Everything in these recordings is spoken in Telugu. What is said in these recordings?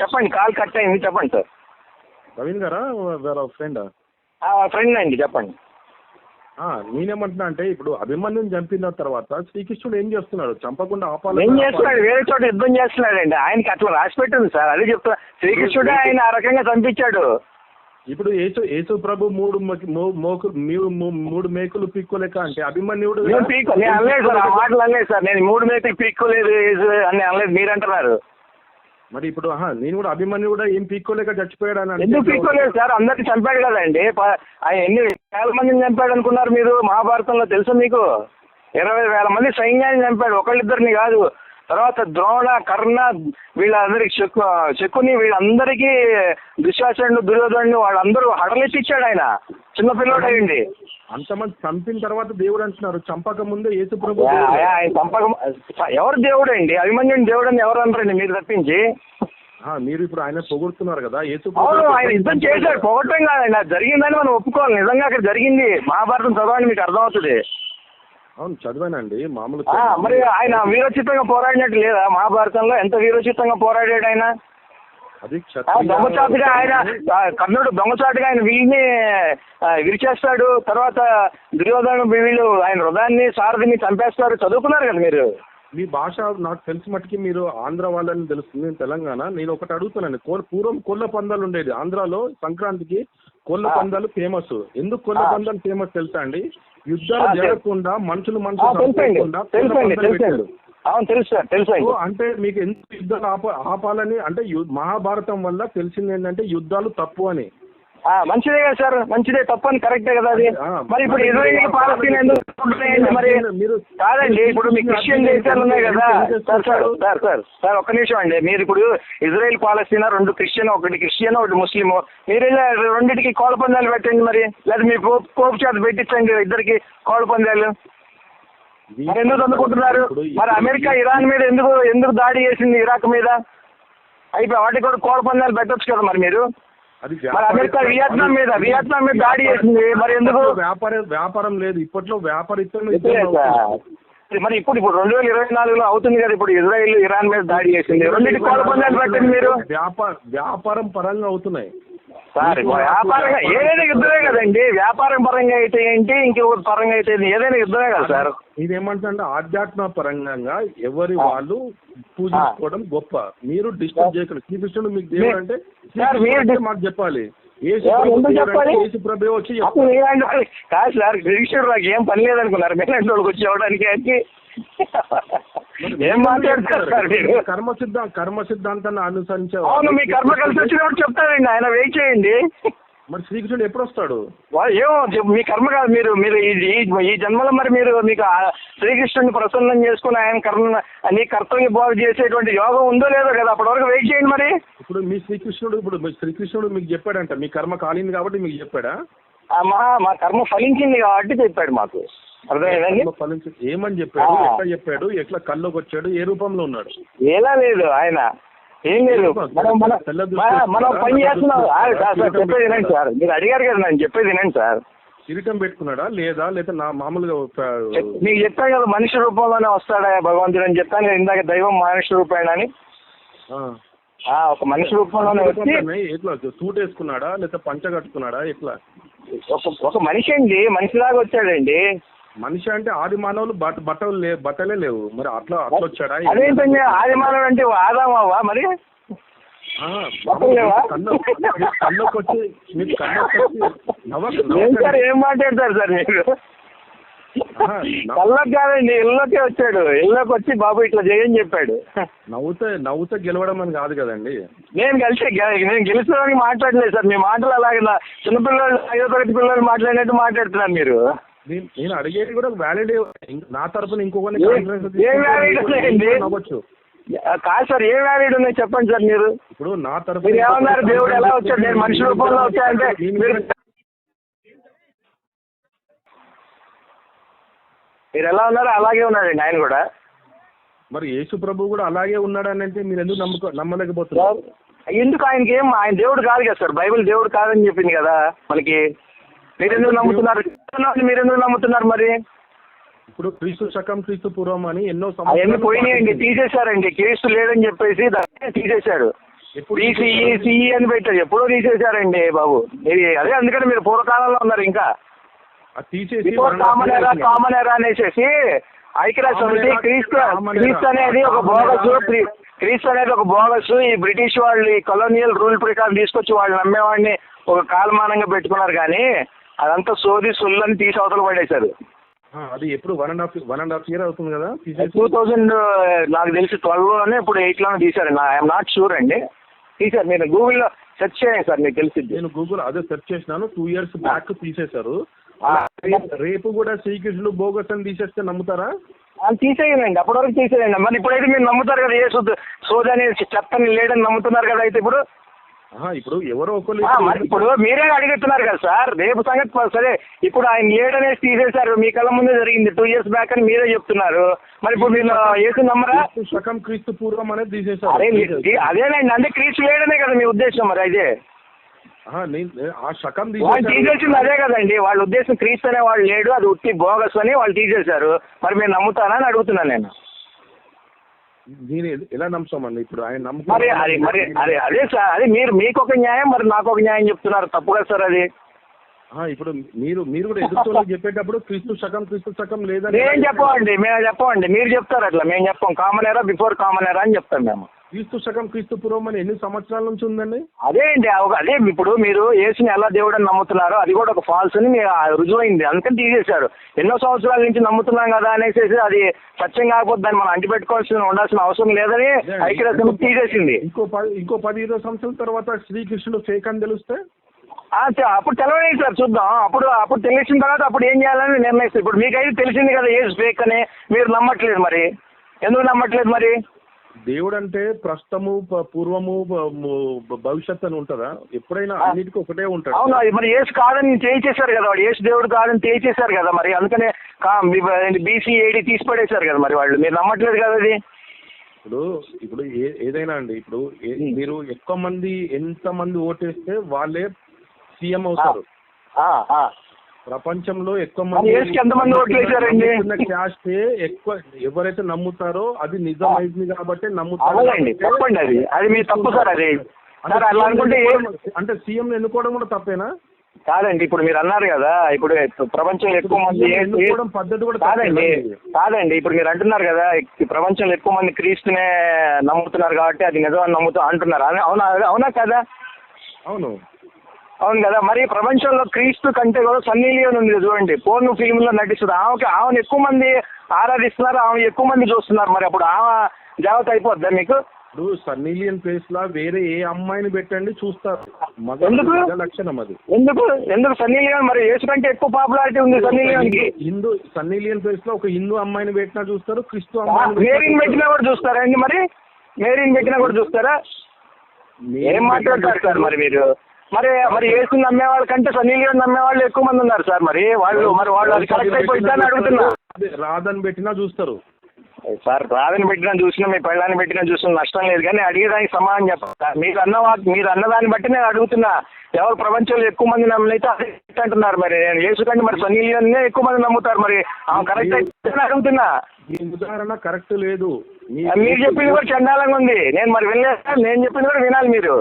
చెప్పండి కాల్ కట్ అయింది చెప్పండి సార్. ప్రవీణ్ గారా? వేరే ఫ్రెండ్? ఫ్రెండ్ అండి చెప్పండి. నేనేమంటున్నా అంటే ఇప్పుడు అభిమన్యుని చంపిన తర్వాత శ్రీకృష్ణుడు ఏం చేస్తున్నాడు? చంపకుండా ఆపాలి ఏం చేస్తున్నాడు? వేరే చోట యుద్ధం చేస్తున్నాడండి. ఆయనకి అట్లా రాసి పెట్టింది సార్. అదే చెప్తున్నా. శ్రీకృష్ణుడే ఆయన ఆ రకంగా చంపించాడు. ఇప్పుడు యేసు యేసు ప్రభు మూడు మూడు మేకులు పిక్కోలేక అంటే అభిమన్యుడు నేను పీక్ నేను అనలేదు సార్. మాటలు అనలేదు సార్. నేను మూడు మేకలు పీక్కోలేదు ఏసు అని అనలేదు. మీరు అంటున్నారు మరి ఇప్పుడు ఆహా, నేను కూడా అభిమన్యు కూడా ఏం పీక్కోలేక చచ్చిపోయాడు అని ఎందుకు పీక్కోలేదు సార్? అందరికి చంపాడు కదండి. ఆయన ఎన్ని వేల మందిని చంపాడు అనుకున్నారు మీరు? మహాభారతంలో తెలుసు మీకు? ఇరవై వేల మంది సైన్యాన్ని చంపాడు. ఒకళ్ళిద్దరిని కాదు. తర్వాత ద్రోణ కర్ణ వీళ్ళందరికి శకు శకుని వీళ్ళందరికీ దుశ్శాసనుడు దుర్యోధనుడు వాళ్ళందరూ హడలెత్తిచ్చాడు ఆయన. చిన్నపిల్లోడు అయ్యండి అంతమంది చంపిన తర్వాత దేవుడు అంటున్నారు చంపక ముందే యేసు ప్రభు ఆయన చంపకం ఎవరు దేవుడు అండి అభిమన్యుని దేవుడు అని ఎవరు అనరండి మీరు తప్పించి? మీరు ఇప్పుడు ఆయన పొగుడుతున్నారు కదా యేసు ఆయన యుద్ధం చేశాడు పోగొట్టం కాదండి అది జరిగిందని మనం ఒప్పుకోవాలి. నిజంగా అక్కడ జరిగింది మహాభారతం చదవండి మీకు అర్థమవుతుంది. అవును చదివానండి. మామూలు మరి ఆయన వీరోచితంగా పోరాడినట్టు లేదా? మహాభారతంలో ఎంత వీరోచితంగా పోరాడాడు ఆయన? దొంగచాటుగా ఆయన కర్ణుడు దొంగచాటుగా ఆయన వీళ్ళని విరిచేస్తాడు. తర్వాత దుర్యోధను వీళ్ళు ఆయన హృదయాన్ని సారథిని చంపేస్తారు. చదువుకున్నారు కదా మీరు? మీ భాష నాకు తెలిసి మట్టుకి మీరు ఆంధ్ర వాళ్ళని తెలుస్తుంది తెలంగాణ. నేను ఒకటి అడుగుతున్నాను. పూర్వం కోళ్ళ పందాలు ఉండేది. ఆంధ్రాలో సంక్రాంతికి కోళ్ళ. పందాలు ఫేమస్ ఎందుకు కోళ్ళ. పందాలు ఫేమస్ తెలుసా అండి? యుద్ధాలు. జరగకుండా మనుషులు మనుషులు. అవును తెలుసు అంటే మీకు ఎందుకు యుద్ధాలు ఆప ఆపాలని అంటే మహాభారతం వల్ల తెలిసింది ఏంటంటే యుద్ధాలు తప్పు అని మంచిదే కదా సార్ మంచిదే తప్పని కరెక్టే కదా అది. మరి ఇప్పుడు మీరు పాలస్తీన్ ఎందుకు మరి మీరు- కాదండి ఇప్పుడు మీ క్రిస్టియన్ దేశాలు ఉన్నాయి కదా. Sir sir sir sir sir ఒక్క నిమిషం అండి. మీరు ఇప్పుడు ఇజ్రాయెల్ పాలస్తీనా రెండు క్రిస్టియన్ ఒకటి క్రిస్టియన్ ఒకటి ముస్లిం మీరు రెండింటికి కోళ్ళ పందాలు పెట్టండి మరి. లేదా మీ పోపు చేత పెట్టించండి ఇద్దరికి కోళ్ళ పందాలు. మరి ఎందుకు అందుకుంటున్నారు? మరి అమెరికా ఇరాన్ మీద ఎందుకు ఎందుకు దాడి చేసింది ఇరాక్ మీద? అయిపోయి వాటికి కూడా కోళ్ళ పందాలు పెట్టొచ్చు కదా మరి మీరు. అది మరి అమెరికా వియత్నాం మీద వియత్నాం మీద దాడి చేసింది. మరి ఎందుకు? వ్యాపార వ్యాపారం లేదు. ఇప్పట్లో వ్యాపారిత్వం. మరి ఇప్పుడు ఇప్పుడు రెండు వేల ఇరవై నాలుగులో అవుతుంది కదా ఇప్పుడు ఇజ్రాయిల్ ఇరాన్ మీద దాడి చేసింది. రెండింటి కోళ్ళ పందాలు పెట్టండి మీరు. వ్యాపార వ్యాపారం పరంగా అవుతున్నాయి. సార్ వ్యాపారంగా ఏదైనా యుద్ధమే కదండి. వ్యాపారం పరంగా అయితే ఏంటి? ఇంకొక పరంగా అయితే? ఏదైనా యుద్ధమే కదా సార్. ఇదేమంటే ఆధ్యాత్మ పరంగా ఎవరి వాళ్ళు పూజించుకోవడం గొప్ప. మీరు డిస్టర్బ్ చేయకండి. శ్రీకృష్ణుడు మీకు దేవుడు అంటే మీరు శ్రీకృష్ణుడు మాకు చెప్పాలి. కాదు సార్ గిరీశ్వరుడు నాకు ఏం పని లేదనుకున్నారు. మీలాంటి వాళ్ళకి వచ్చి ఇవ్వడానికి ఏం మాట్లాడతారు సార్ మీరు? కర్మ సిద్ధ కర్మ సిద్ధాంతాన్ని అనుసరించే అవును మీ కర్మ కలిసి వచ్చినప్పుడు చెప్తారండి ఆయన వెయిట్ చేయండి. మరి శ్రీకృష్ణుడు ఎప్పుడు వస్తాడు ఏమో మీ కర్మ కాదు మీరు మీరు ఈ జన్మలో మరి మీరు మీకు ఆ శ్రీకృష్ణుని ప్రసన్నం చేసుకుని ఆయన కర్మ నీ కర్తవ్య బోధ చేసేటువంటి యోగం ఉందో లేదో కదా అప్పటి వరకు వెయిట్ చేయండి మరి. ఇప్పుడు మీ శ్రీకృష్ణుడు ఇప్పుడు శ్రీకృష్ణుడు మీకు చెప్పాడంట మీ కర్మ కాలింది కాబట్టి మీకు చెప్పాడా? మా మా కర్మ ఫలించింది కాబట్టి చెప్పాడు మాకు. అర్థమైందండి ఏమని చెప్పాడు. ఎట్లా చెప్పాడు? ఎట్లా కల్లోకి వచ్చాడు? ఏ రూపంలో ఉన్నాడు? ఎలా లేదు ఆయన. ఏం లేదు. మనం మనం పని చేస్తున్నాం. సార్ చెప్పేది వినండి సార్. మీరు అడిగారు కదా నేను చెప్పేది వినండి సార్. కిరీటం పెట్టుకున్నాడా? లేదా లేదా నా మామూలుగా మీకు చెప్పాను కదా మనిషి రూపంలోనే వస్తాడా భగవంతుడు అని చెప్పాను కదా ఇందాక దైవం మనిషి రూపాయన అని? ఒక మనిషి రూపంలోనే వచ్చి ఎట్లా? సూట్ వేసుకున్నాడా లేదా పంచ కట్టుకున్నాడా? ఎట్లా? ఒక ఒక మనిషి అండి మనిషిలాగా వచ్చాడండి. మనిషి అంటే ఆది మానవులు బట్ట బట్టలు లే బట్టలే లేవు. మరి అట్లా అట్లా వచ్చాడా? అదేంటండి ఆదిమానవుడు అంటే ఆదామవ్వా మరి? ఆ, బట్టలు లేవా? కళ్ళు మీకు నవ్వక ఏం మాట్లాడతారు సార్ మీరు? కళ్ళకి కాదండి ఇళ్ళకే వచ్చాడు. ఇళ్ళకి వచ్చి బాబు ఇట్లా చేయని చెప్పాడు. నవ్వుతే నవ్వుతే గెలవడం అని కాదు కదండి. నేను కలిసి నేను గెలుస్తానికి మాట్లాడలేదు సార్. మీ మాటలు అలాగే చిన్నపిల్లలు ఐదో తరగతి పిల్లలు మాట్లాడినట్టు మాట్లాడుతున్నారు మీరు. నేను అడిగేది కూడా వ్యాలిడ్ నా తరపున ఇంకొకరిని ఏ-? నవ్వచ్చు. కాదు సార్ ఏం వ్యాలిడ్ ఉన్నాయి చెప్పండి సార్ మీరు? ఇప్పుడు నా తరపున మీరు ఏమన్నారు? దేవుడు ఎలా వచ్చాడు? నేను మనిషి రూపంలో వచ్చాడంటే మీరు మీరు ఎలా ఉన్నారో అలాగే ఉన్నాడండి ఆయన కూడా. మరి యేసు ప్రభు కూడా అలాగే ఉన్నాడని అంటే మీరు ఎందుకు నమ్మక నమ్మలేకపోతున్నారు? ఎందుకు ఆయనకి ఏం ఆయన దేవుడు కాదు కదా సార్ బైబిల్ దేవుడు కాదని చెప్పింది కదా మనకి. మీరెందుకు నమ్ముతున్నారు? మీరెందుకు నమ్ముతున్నారు మరి? ఇప్పుడు క్రీస్తు శకం క్రీస్తు పూర్వం అని ఎన్నో అవన్నీ పోయినాయండి. తీసేశారండి. క్రీస్తు లేదని చెప్పేసి దాన్ని బీసీఈ సిఈ అని పెట్టారు. ఎప్పుడో తీసేశారండి బాబు. ఇది అదే అందుకని మీరు పూర్వకాలంలో ఉన్నారు ఇంకా. తీసేసి కామన్ ఎరా అనేసి ఐక్యరాజ్య సమితి క్రీస్తు. క్రీస్తు అనేది ఒక బోగస్ క్రీస్తు అనేది ఒక బోగస్ ఈ బ్రిటిష్ వాళ్ళు ఈ కొలోనియల్ రూల్ ప్రకారం తీసుకొచ్చి వాళ్ళు నమ్మేవాడిని ఒక కాలమానంగా పెట్టుకున్నారు కానీ అదంతా సోది సొల్లని తీసి అవతల పడేశారు. అది ఎప్పుడు one and half one and half year అవుతుంది కదా టూ థౌజండ్ నాకు తెలిసి ట్వెల్వ్లోనే ఇప్పుడు ఎయిట్లోనే తీశారండి ఐఎమ్ నాట్ షూర్ అండి. తీశారు. మీరు గూగుల్లో సెర్చ్ చేయండి సార్ మీకు తెలిసిద్ది. నేను గూగుల్ అదే సెర్చ్ చేసినాను. టూ ఇయర్స్ బ్యాక్ తీసేశారు. రేపు- కూడా శ్రీకృష్ణుడు బోగస్ అని తీసేస్తే నమ్ముతారా? తీసేయండి అప్పటి వరకు తీసేయండి మరి ఇప్పుడైతే మీరు నమ్ముతారు కదా ఏ సోద సోది అనేది చెత్తని లేడని నమ్ముతున్నారు కదా అయితే ఇప్పుడు? ఇప్పుడు ఎవరో ఒకరు ఇప్పుడు మీరే అడుగుతున్నారు కదా సార్. రేపు సంగతి సరే ఇప్పుడు ఆయన లేడనేసి తీసేశారు. మీ కళ్ళ ముందే జరిగింది. టూ ఇయర్స్ బ్యాక్ అని మీరే చెప్తున్నారు. మరి ఇప్పుడు మీరు ఏసు నమ్మరా? శకం క్రీస్తు పూర్వం అనేది తీసేశారు. అదేనండి. అంటే క్రీస్తు లేడనే కదా మీ ఉద్దేశం మరి అదే నేను ఆ శకం వాళ్ళు తీసేసింది అదే కదండి. వాళ్ళ ఉద్దేశం క్రీస్తు అనే వాళ్ళు లేడు అది ఉట్టి బోగస్ అని వాళ్ళు తీసేశారు. మరి మీరు నమ్ముతారా అని అడుగుతున్నాను నేను. ఎలా నమ్ముతామండి? ఇప్పుడు ఆయన మరి అది మరి అదే అదే సార్ అదే మీరు మీకు ఒక న్యాయం మరి నాకు ఒక న్యాయం చెప్తున్నారు. తప్పు కదా సార్ అది. ఇప్పుడు మీరు మీరు కూడా ఎదుర్కొనే చెప్పేటప్పుడు క్రీస్తు శకం క్రీస్తు శకం లేదని మేము చెప్పమండి మేము చెప్పమండి. మీరు చెప్తారు అట్లా మేము చెప్పం. కామన్ ఎరా బిఫోర్ కామన్ ఎరా అని చెప్తాం మేము. క్రీస్తు శకం క్రీస్తు పూర్వం అని ఎన్ని సంవత్సరాల నుంచి ఉందండి? అదే అండి అదే ఇప్పుడు మీరు యేసుని ఎలా దేవుడు అని నమ్ముతున్నారో అది కూడా ఒక ఫాల్స్ అని రుజువైంది. అందుకని తీసేశారు. ఎన్నో సంవత్సరాల నుంచి నమ్ముతున్నాం కదా అనేసి అది సత్యం కాకపోతే దాన్ని మనం అంటిపెట్టుకోవాల్సిన ఉండాల్సిన అవసరం లేదని ఐక్యరాజ్యం తీసేసింది. ఇంకో పది ఇంకో పది ఇరవై సంవత్సరాల తర్వాత శ్రీకృష్ణుడు ఫేక్ అని తెలిస్తే? అప్పుడు తెలవలేదు సార్ చూద్దాం. అప్పుడు అప్పుడు తెలిసిన తర్వాత అప్పుడు ఏం చేయాలని నిర్ణయిస్తారు. ఇప్పుడు మీకైతే తెలిసింది కదా ఏజ్ ఫేక్ అని. మీరు నమ్మట్లేదు మరి. ఎందుకు నమ్మట్లేదు మరి? దేవుడు అంటే ప్రస్తుతము పూర్వము భవిష్యత్తు అని ఉంటుందా? ఎప్పుడైనా అన్నిటికీ ఒకటే ఉంటాడు. అవును మరి ఏసు కాదని చేయించేశారు కదా వాడు? ఏసు దేవుడు కాదని చేయించేశారు కదా మరి? అందుకనే బీసీ ఏడి తీసి పడేశారు కదా మరి వాళ్ళు? మీరు నమ్మట్లేదు కదా అది? ఇప్పుడు ఇప్పుడు ఏదైనా అండి ఇప్పుడు మీరు ఎక్కువ మంది ఎంత మంది ఓటేస్తే వాళ్ళే సీఎం అవుతారు. ప్రపంచంలో ఎక్కువ యేసుకి ఎంతమంది ఓట్లు వేశారండి? క్యాస్ట్ ఎక్కువ ఎవరైతే నమ్ముతారో అది నిజమైంది కాబట్టి నమ్ముతారు. తప్పండి అది. అది మీ తప్పు సార్ అది. అలా అనుకుంటే అంటే సీఎం ఎన్నుకోవడం కూడా తప్పేనా? కాదండి ఇప్పుడు మీరు అన్నారు కదా ఇప్పుడు ప్రపంచంలో ఎక్కువ మంది పద్ధతి కూడా కాదండి? కాదండి ఇప్పుడు మీరు అంటున్నారు కదా ప్రపంచంలో ఎక్కువ మంది క్రీస్తునే నమ్ముతున్నారు కాబట్టి అది నిజం అని నమ్ముతూ అంటున్నారు. అవునా అవునా కదా? అవును. అవును కదా మరి ప్రపంచంలో క్రీస్తు కంటే కూడా సన్నీ లియోన్ ఉంది చూడండి. పోర్న్ ఫిల్మ్లో నటిస్తుంది ఆమెకి ఆమెను ఎక్కువ మంది ఆరాధిస్తున్నారు ఆమె ఎక్కువ మంది చూస్తున్నారు. మరి అప్పుడు ఆమె దేవత అయిపోద్దా మీకు? ఇప్పుడు సన్నీలియన్ ప్లేస్ లా వేరే ఏ అమ్మాయిని పెట్టండి చూస్తారు. మగ లక్షణం అది. ఎందుకు? ఎందుకు సన్నీ లియోన్ మరి యేసు కంటే ఎక్కువ పాపులారిటీ ఉంది సన్నీ లియోన్కి హిందూ సన్నీలియన్ ప్లేస్లో ఒక హిందూ అమ్మాయిని పెట్టినా చూస్తారు క్రిస్తు మేరీని పెట్టినా కూడా చూస్తారా అండి మరి? మేరీని పెట్టినా కూడా చూస్తారా? ఏం మాట్లాడతారు సార్ మరి మీరు? మరి మరి యేసు నమ్మే వాళ్ళ కంటే సన్నీ లియోన్ నమ్మే వాళ్ళు ఎక్కువ మంది ఉన్నారు సార్ మరి. వాళ్ళు మరి వాళ్ళు అది కరెక్ట్ అయిపోయిందని అడుగుతున్నా. అదే, రాదని పెట్టినా చూస్తారు. సార్ రాదని పెట్టినా చూసినా మీ పెళ్ళాన్ని పెట్టినా చూసినా నష్టం లేదు కానీ అడిగేదానికి సమాధానం చెప్పాలి మీరు అన్న మీరు అన్నదాన్ని బట్టి నేను అడుగుతున్నా. ఎవరు ప్రపంచంలో ఎక్కువ మంది నమ్మలైతే అదే అంటున్నారు మరి. నేను యేసు కంటే మరి సన్నీ లియోన్నే ఎక్కువ మంది నమ్ముతారు మరి. ఆమె కరెక్ట్ అయితే అడుగుతున్నా. మీ ఉదాహరణ కరెక్ట్ లేదు. మీరు చెప్పింది కూడా చండాలంగా ఉంది. నేను మరి వినలేదు నేను చెప్పింది కూడా వినాలి మీరు.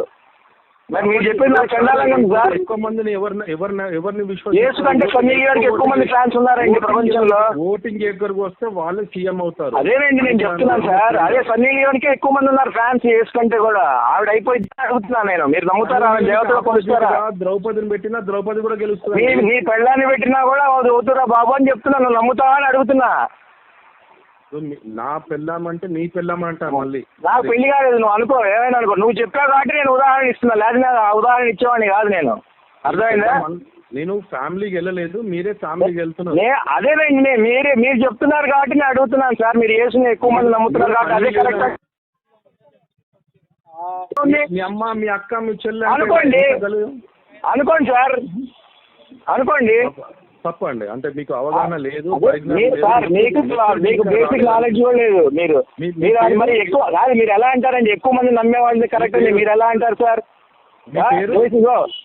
మరి మీరు చెప్పింది నాకు చండాలంగా ఉంది సార్. ఎక్కువ మందిని ఎవరిని ఎవరిని ఎవరిని యేసు కంటే సన్నీ లియోన్కి ఎక్కువ మంది ఫ్యాన్స్ ఉన్నారండి ప్రపంచంలో. ఓటింగ్ ఎక్కడికి వస్తే వాళ్ళే సీఎం అవుతారు. అదేనండి నేను చెప్తున్నాను సార్. అదే సన్నీ లియోన్కి ఎక్కువ మంది ఉన్నారు ఫ్యాన్స్ యేసు కంటే కూడా. ఆవిడ అయిపోయింది అడుగుతున్నాను నేను. మీరు నమ్ముతారా? ఆవిడ దేవతలో కొలుస్తారా? ద్రౌపదిని పెట్టినా ద్రౌపది కూడా గెలుస్తుంది మీ పెళ్ళాన్ని పెట్టినా కూడా అవుతురా బాబు అని చెప్తున్నాను. నమ్ముతావా అని అడుగుతున్నా. నా పెళ్ళామంటే నీ పెళ్ళామంట మళ్ళీ. నాకు పెళ్ళి కాలేదు నువ్వు అనుకో ఏమైనా అనుకో. నువ్వు చెప్పావు కాబట్టి నేను ఉదాహరణ ఇస్తున్నా. లేదా ఉదాహరణ ఇచ్చేవాడిని కాదు నేను. అర్థమైందా? నేను ఫ్యామిలీకి వెళ్ళలేదు మీరే ఫ్యామిలీకి వెళ్తున్నారు. అదేనండి నేను మీరే మీరు చెప్తున్నారు కాబట్టి నేను అడుగుతున్నాను సార్. మీరు యేసుని ఎక్కువ మంది నమ్ముతున్నారు కాబట్టి అదే కరెక్ట్. మీ అమ్మ మీ అక్క మీ చెల్లె అనుకోండి. అనుకోండి సార్. అనుకోండి. తప్పండి. అంటే మీకు అవగాహన లేదు మీకు మీకు బేసిక్ నాలెడ్జ్ కూడా లేదు. మీరు మీరు? మరి ఎక్కువ కాదు మీరు ఎలా అంటారండి? ఎక్కువ మంది నమ్మే వాళ్ళని కరెక్ట్ అండి. మీరు ఎలా అంటారు సార్?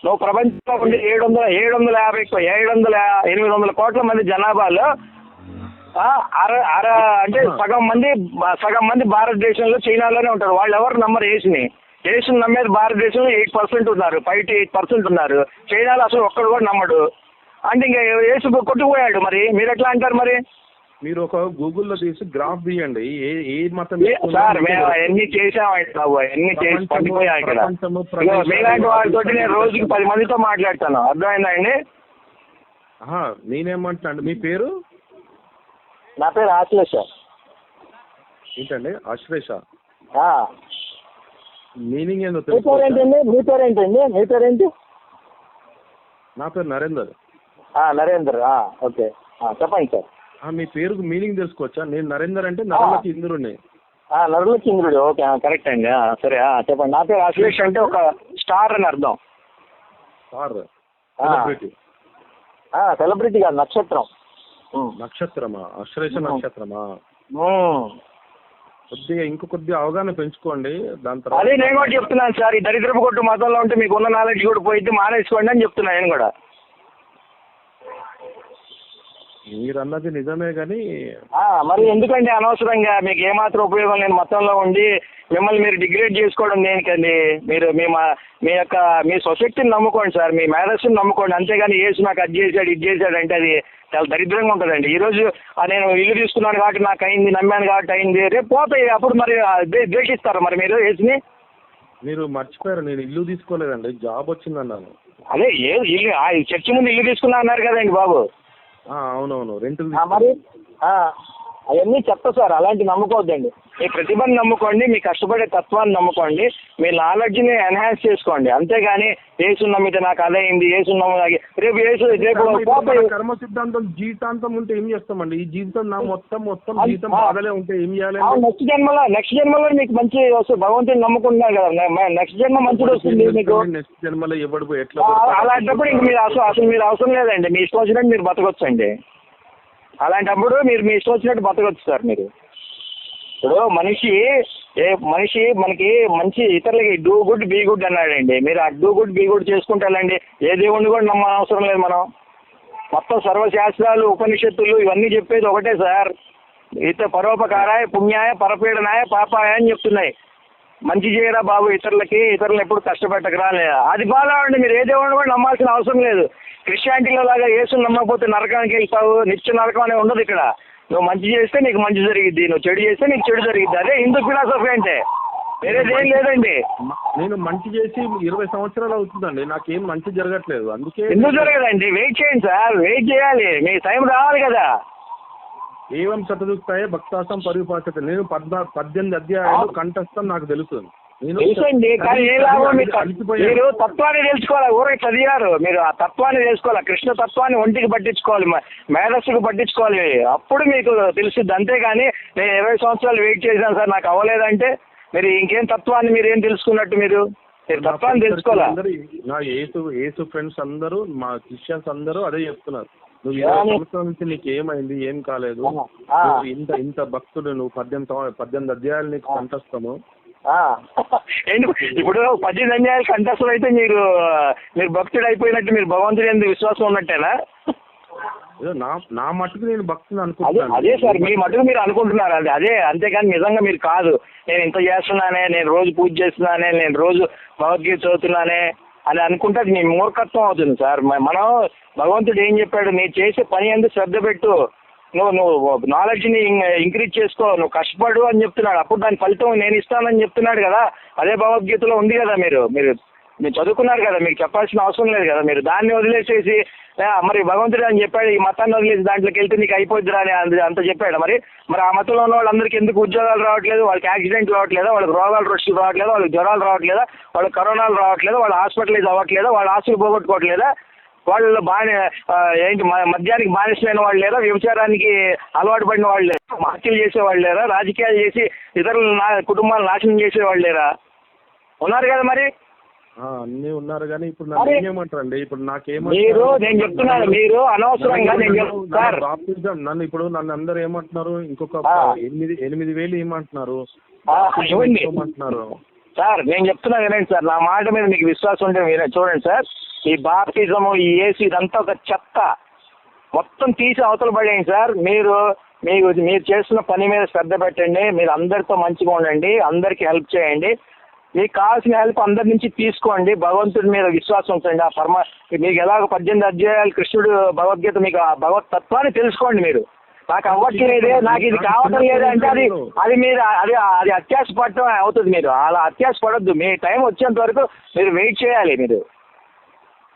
నువ్వు ప్రపంచంలో ఉండే ఏడు వందల ఏడు వందల యాభై ఏడు వందల ఎనిమిది వందల కోట్ల మంది జనాభాలో అర అర అంటే సగం మంది సగం మంది భారతదేశంలో చైనాలోనే ఉంటారు. వాళ్ళు ఎవరు నమ్మరు ఏసుని. యేసుని నమ్మేది భారతదేశంలో ఎయిట్ పర్సెంట్ ఉన్నారు. ఫైవ్ టు ఎయిట్ పర్సెంట్ ఉన్నారు. చైనాలో అసలు ఒక్కడు కూడా నమ్మడు. అంటే ఇంకా యేసు కొట్టుకుపోయాడు మరి. మీరు ఎట్లా అంటారు మరి? మీరు ఒక గూగుల్లో తీసి గ్రాఫ్ తీయండి ఏ ఏ మతం సార్ మేము అవన్నీ చేసామండి బాబు అవన్నీ చేసి పండిపోయాం ఇక్కడ. మీలాంటి నేను రోజుకి పది మందితో మాట్లాడతాను. అర్థమైందా అండి అండి మీ పేరు? నా పేరు ఆశ్లేష. ఏంటండి? అశ్వేష ఆ. మీనింగ్ మీ పేరు ఏంటండి మీ పేరు ఏంటండి మీ పేరు ఏంటి నా పేరు నరేందర్. నరేందర్ ఓకే. చెప్పండి సార్. మీ పేరుకు మీనింగ్ తెలుసుకోవచ్చా? నేను నరేందర్ అంటే నరలకి ఇంద్రుడిని ఆ, నరుల చంద్రుడు ఓకే కరెక్ట్ అండి. సరే చెప్పండి. నా పేరు ఆశ్లేష్ అంటే ఒక స్టార్ అని అర్థం. ఆ. సెలబ్రిటీ. కాదు నక్షత్రం. నక్షత్రమా? అశ్వేష నక్షత్రమా. కొద్దిగా ఇంకో కొద్దిగా అవగాహన పెంచుకోండి. దాని అదే నేను తర్వాత కూడా చెప్తున్నాను సార్. ఈ దరిద్రపు కొట్టు మతంలో ఉంటే మీకు ఉన్న నాలెడ్జ్ కూడా పోయిద్ది మానేసుకోండి అని చెప్తున్నాను నేను కూడా. మీరు అన్నది నిజమే కానీ మరి ఎందుకండి అనవసరంగా? మీకు ఏమాత్రం ఉపయోగం లేని మతంలో ఉండి మిమ్మల్ని మీరు డిగ్రేడ్ చేసుకోవడం దేనికండి? మీరు మీ మా- మీ యొక్క మీ సొసైటీని నమ్ముకోండి సార్ మీ మేధస్సుని నమ్ముకోండి. అంతేగాని ఏసు నాకు అది చేశాడు ఇది చేశాడు అంటే అది చాలా దరిద్రంగా ఉంటుందండి. ఈ రోజు ఆ, నేను ఇల్లు తీసుకున్నాను కాబట్టి నాకు అయింది నమ్మాను కాబట్టి అయింది. రేపు పోతాయి అప్పుడు మరి ద్వేషిస్తారా మరి మీరు ఏసుని? మీరు మర్చిపోయారు నేను ఇల్లు తీసుకోలేదండి. జాబ్ వచ్చిందన్నాను. అదే ఏ ఇల్లు చర్చి ముందు ఇల్లు తీసుకున్నా అన్నారు కదండి బాబు. అవునవును. రెంట్ మరి అవన్నీ చెత్త సార్ అలాంటి నమ్ముకోవద్దండి. మీ ప్రతిభను నమ్ముకోండి మీ కష్టపడే తత్వాన్ని నమ్ముకోండి మీ నాలెడ్జ్ని ఎన్హాన్స్ చేసుకోండి. అంతేగాని ఏసు నమ్మితే నాకు అదైంది ఏసు నమ్మి రేపు ఏసు రేపు కర్మ సిద్ధాంతం జీవితాంతం ఉంటే ఏం చేస్తామండి? ఈ జీవితం నా మొత్తం మొత్తం జీవితం. బాధలే ఉంటే ఏం చేయాలి? నెక్స్ట్ జన్మలో నెక్స్ట్ జన్మలో మీకు మంచి వస్తుంది భగవంతుని నమ్ముకుంటున్నారు కదా. నెక్స్ట్ జన్మ మంచిది వస్తుంది మీకు. నెక్స్ట్ జన్మలో ఎవడు ఎట్లా అలాంటప్పుడు ఇంక మీరు అసలు అసలు మీరు అవసరం లేదండి. మీ ఇష్టం వచ్చినట్టు మీరు బతకొచ్చండి. అలాంటప్పుడు మీరు మీ ఇష్టం వచ్చినట్టు బతకొచ్చు సార్ మీరు. ఇప్పుడు మనిషి ఏ మనిషి మనకి మంచి ఇతరులకి డూ గుడ్ బీ గుడ్ అన్నాడండి. మీరు ఆ డూ గుడ్ బీ గుడ్ చేసుకుంటారండి. ఏ దేవుణ్ణి కూడా నమ్మ అవసరం లేదు మనం. మొత్తం సర్వశాస్త్రాలు ఉపనిషత్తులు ఇవన్నీ చెప్పేది ఒకటే సార్. ఇత పరోపకారాయ పుణ్యాయ పరపీడనాయ పాపాయ అని చెప్తున్నాయి. మంచి చేయరా బాబు ఇతరులకి? ఇతరులను ఎప్పుడు కష్టపెట్టకరా లేదా అది బాగా అండి మీరు ఏ దేవుడిని కూడా నమ్మాల్సిన అవసరం లేదు. క్రిస్టియానిటీలో లాగా యేసుని నమ్మకపోతే నరకానికి వెళ్తావు? నిత్య నరకం అనేది ఉండదు ఇక్కడ. నువ్వు మంచి చేస్తే నీకు మంచి జరిగిద్ది. నువ్వు చెడు చేస్తే నీకు చెడు జరిగిద్ది. అదే హిందూ ఫిలాసఫీ అంటే. వేరేది ఏం లేదండి. నేను మంచి చేసి ఇరవై సంవత్సరాలు అవుతుందండి. నాకేం మంచి జరగట్లేదు. అందుకే ఎందుకు జరగదండి? వెయిట్ చేయండి సార్. వెయిట్ చేయాలి. మీ టైం రావాలి కదా. ఏవం శతదుక్తాయే భక్తాసం పరిపాచత నేను పద్నా పద్దెనిమిది అధ్యాయాలు కంఠస్థం నాకు తెలుసు నేను తెలుసండి కానీ ఏ లాభం మీరు తత్వాన్ని తెలుసుకోవాలి. ఊరికి చదివారు మీరు ఆ తత్వాన్ని తెలుసుకోవాలి. కృష్ణ తత్వాన్ని ఒంటికి పట్టించుకోవాలి. మేధస్సుకు పట్టించుకోవాలి. అప్పుడు మీకు తెలుస్తుంది. అంతేగాని నేను ఇరవై సంవత్సరాలు వెయిట్ చేశాను సార్. నాకు అవ్వలేదంటే మీరు ఇంకేం తత్వాన్ని మీరు ఏం తెలుసుకున్నట్టు మీరు? తత్వాన్ని తెలుసుకోవాలా? అందరూ నా ఏసు ఏసు ఫ్రెండ్స్ అందరూ మా క్రిస్టియన్స్ అందరూ అదే చెప్తున్నారు. నువ్వు ఇరవై సంవత్సరాల నుంచి నీకు ఏమైంది? ఏం కాలేదు? ఇంత ఇంత భక్తుడు. నువ్వు పద్దెనిమిది పద్దెనిమిది అధ్యాయాలు నీకు. ఎందుకు ఇప్పుడు పద్దెనిమిది అన్యాయాలు కంటెస్టులు అయితే మీరు మీరు భక్తుడు అయిపోయినట్టు మీరు భగవంతుడి ఎందుకు విశ్వాసం ఉన్నట్టేనా? నా నా మట్టుకు నేను భక్తుని అదే అనుకుంటున్నాను. అదే సార్ మీ మటుకు మీరు అనుకుంటున్నారు. అది అదే అంతేగాని నిజంగా మీరు కాదు. నేను ఇంత చేస్తున్నానే నేను రోజు పూజ చేస్తున్నానే నేను రోజు భగవద్గీత చదువుతున్నానే అని అనుకుంటే అది మీ మూర్ఖత్వం అవుతుంది సార్. మనం భగవంతుడు ఏం చెప్పాడు? నీ చేసే పని ఎందుకు శ్రద్ధ పెట్టు. నువ్వు నువ్వు నాలెడ్జ్ని ఇంక్రీజ్ చేసుకో నువ్వు కష్టపడు అని చెప్తున్నాడు. అప్పుడు దాని ఫలితం నేను ఇస్తానని చెప్తున్నాడు కదా. అదే భగవద్గీతలో ఉంది కదా మీరు మీరు మీరు చదువుకున్నారు కదా మీకు చెప్పాల్సిన అవసరం లేదు కదా. మీరు దాన్ని వదిలేసేసి మరి భగవంతుడు అని చెప్పాడు ఈ మతాన్ని వదిలేసి దాంట్లోకి వెళ్తే నీకు అయిపోద్దిరా అని అంత చెప్పాడు. మరి మరి ఆ మతంలో ఉన్న వాళ్ళందరికీ ఎందుకు ఉద్యోగాలు రావట్లేదు? వాళ్ళకి యాక్సిడెంట్ రావట్లేదా? వాళ్ళకి రోగాలు రొచ్చులు రావట్లేదా? వాళ్ళకి జ్వరాలు రావట్లేదా? వాళ్ళకి కరోనాలు రావట్లేదా? వాళ్ళు హాస్పిటలైజ్ అవ్వట్లేదా? వాళ్ళ ఆస్తులు పోగొట్టుకోవట్లేదా? వాళ్ళు బాని ఆ, ఏంటి మద్యానికి బానిసలైన వాళ్ళు లేరా? వ్యభిచారానికి అలవాటు పడిన వాళ్ళు లేరా? హత్యలు చేసేవాళ్ళు లేరా? రాజకీయాలు చేసి ఇతరుల నా కుటుంబాలు నాశనం చేసేవాళ్ళు లేరా? ఉన్నారు కదా మరి? ఆ, అన్నీ ఉన్నారు కానీ ఇప్పుడు అరే, ఏమంటారండి? ఇప్పుడు మీరు నేను చెప్తున్నాను మీరు అనవసరంగా బాప్తిజం. నన్ను ఇప్పుడు నన్ను అందరు ఏమంటున్నారు? ఇంకొక. ఎనిమిది ఎనిమిది వేలు ఏమంటున్నారు. ఏమంటున్నారు? సార్ నేను చెప్తున్నా వినండి సార్. నా మాట మీద మీకు విశ్వాసం ఉంటే వినండి చూడండి సార్. ఈ బాప్తిజము ఈ ఏసీ ఇదంతా ఒక చెత్త. మొత్తం తీసి అవతల పడేయండి సార్. మీరు మీకు మీరు చేస్తున్న పని మీద శ్రద్ధ పెట్టండి. మీరు అందరితో మంచిగా ఉండండి. అందరికీ హెల్ప్ చేయండి. మీకు కావాల్సిన హెల్ప్ అందరి నుంచి తీసుకోండి. భగవంతుడి మీద విశ్వాసం ఉంచండి. ఆ పరమ మీకు ఎలాగ పద్దెనిమిది అధ్యాయాలు కృష్ణుడు భగవద్గీత మీకు ఆ భగవత్ తత్వాన్ని తెలుసుకోండి మీరు. నాకు అవ్వట్లేదే. నాకు ఇది కావటం లేదే అంటే అది అది మీరు అది అది అత్యాశ పడటం అవుతుంది మీరు. అలా అత్యాశ పడొద్దు. మీ టైం వచ్చేంత వరకు మీరు వెయిట్ చేయాలి మీరు.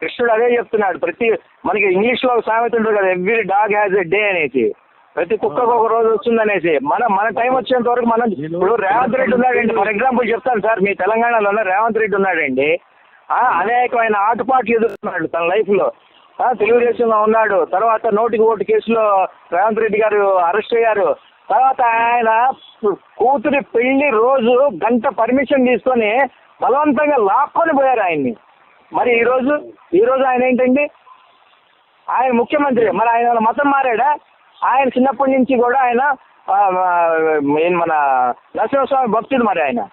కృష్ణుడు అదే చెప్తున్నాడు. ప్రతి మనకి ఇంగ్లీష్లో ఒక సామెత ఉంటుంది కదా every dog has a day అనేసి. ప్రతి కుక్కకు ఒక రోజు వస్తుంది అనేసి. మన మన టైం వచ్చేంత వరకు మనం ఇప్పుడు రేవంత్ రెడ్డి ఉన్నాడండి. ఫర్ ఎగ్జాంపుల్ చెప్తాను సార్ మీ తెలంగాణలో ఉన్న రేవంత్ రెడ్డి ఉన్నాడండి. అనేకమైన ఆటుపాట్లు ఎదుర్కొన్నాడు తన లైఫ్లో. ఆ, తెలుగుదేశంలో ఉన్నాడు. తర్వాత నోటికి ఓటు కేసులో రేవంత్ రెడ్డి గారు అరెస్ట్ అయ్యారు. తర్వాత ఆయన కూతురి పెళ్ళి రోజు గంట పర్మిషన్ తీసుకొని బలవంతంగా లాక్కొని పోయారు ఆయన్ని. మరి ఈ రోజు ఈ రోజు ఆయన ఏంటండి? ఆయన ముఖ్యమంత్రి. మరి ఆయన మతం మారాడా? ఆయన చిన్నప్పటి నుంచి కూడా ఆయన మన నరసింహస్వామి భక్తుడు మరి ఆయన.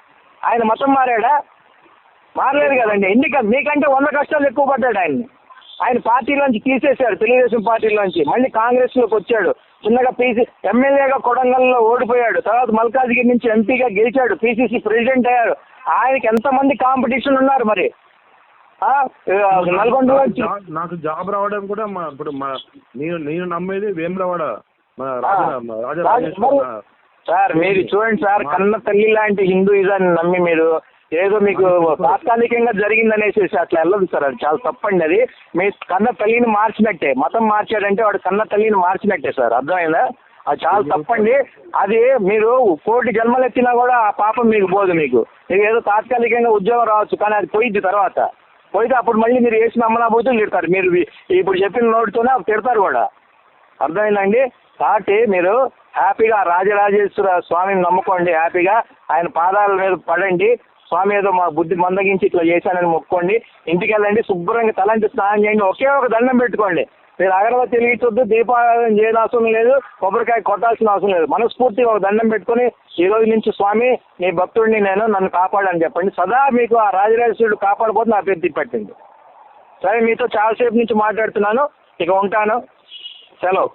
ఆయన మతం మారాడా? మారలేదు కదండి. ఎన్నిక మీకంటే వంద కష్టాలు ఎక్కువ పడ్డాడు ఆయన్ని. ఆయన పార్టీలోంచి తీసేశారు తెలుగుదేశం పార్టీలోంచి. మళ్ళీ కాంగ్రెస్లోకి వచ్చాడు. చిన్నగా పీసీ ఎమ్మెల్యేగా కొడంగల్లో ఓడిపోయాడు. తర్వాత మల్కాజ్గిరి నుంచి ఎంపీగా గెలిచాడు. పీసీసీ ప్రెసిడెంట్ అయ్యారు. ఆయనకి ఎంతమంది కాంపిటీషన్ ఉన్నారు మరి? నల్గొండలో నాకు జాబ్ రావడం కూడా మా ఇప్పుడు మా నేను నేను నమ్మేది వేములవాడ సార్ మీరు చూడండి సార్ కన్న తల్లి లాంటి హిందూయిజాన్ని నమ్మి మీరు ఏదో మీకు తాత్కాలికంగా జరిగిందనేసి అట్లా వెళ్ళదు సార్ అది చాలా తప్పండి అది. మీ కన్న తల్లిని మార్చినట్టే మతం మార్చాడంటే వాడు కన్న తల్లిని మార్చినట్టే సార్ అర్థమైందా? అది చాలా తప్పండి. అది మీరు కోటి జన్మలు ఎత్తినా కూడా ఆ పాపం మీకు పోదు మీకు. మీకు ఏదో తాత్కాలికంగా ఉద్యోగం రావచ్చు కానీ అది పోయిద్ది తర్వాత. పోయితే అప్పుడు మళ్ళీ మీరు వేసిన నమ్మకపోతే తిడతారు. మీరు ఇప్పుడు చెప్పిన నోటితోనే తిడతారు కూడా. అర్థమైందండి? కాబట్టి మీరు హ్యాపీగా రాజరాజేశ్వర స్వామిని నమ్ముకోండి హ్యాపీగా. ఆయన పాదాల మీద పడండి. స్వామి ఏదో మా బుద్ధి మందగించి ఇట్లా చేశానని మొక్కుకోండి. ఇంటికి వెళ్ళండి శుభ్రంగా తలంటి స్నానం చేయండి. ఒకే ఒక దండం పెట్టుకోండి. మీరు అగరబత్తి వెలిగించొద్దు దీపారాధన చేయడం అవసరం లేదు కొబ్బరికాయ కొట్టాల్సిన అవసరం లేదు. మనస్ఫూర్తిగా ఒక దండం పెట్టుకొని ఈ రోజు నుంచి స్వామి నీ భక్తుడిని నేను నన్ను కాపాడని చెప్పండి. సదా మీకు ఆ రాజరాజేశ్వరుడు కాపాడబోతే నా పేరు తిప్పట్టింది. సరే మీతో చాలాసేపు నుంచి మాట్లాడుతున్నాను. ఇక ఉంటాను. సెలవు.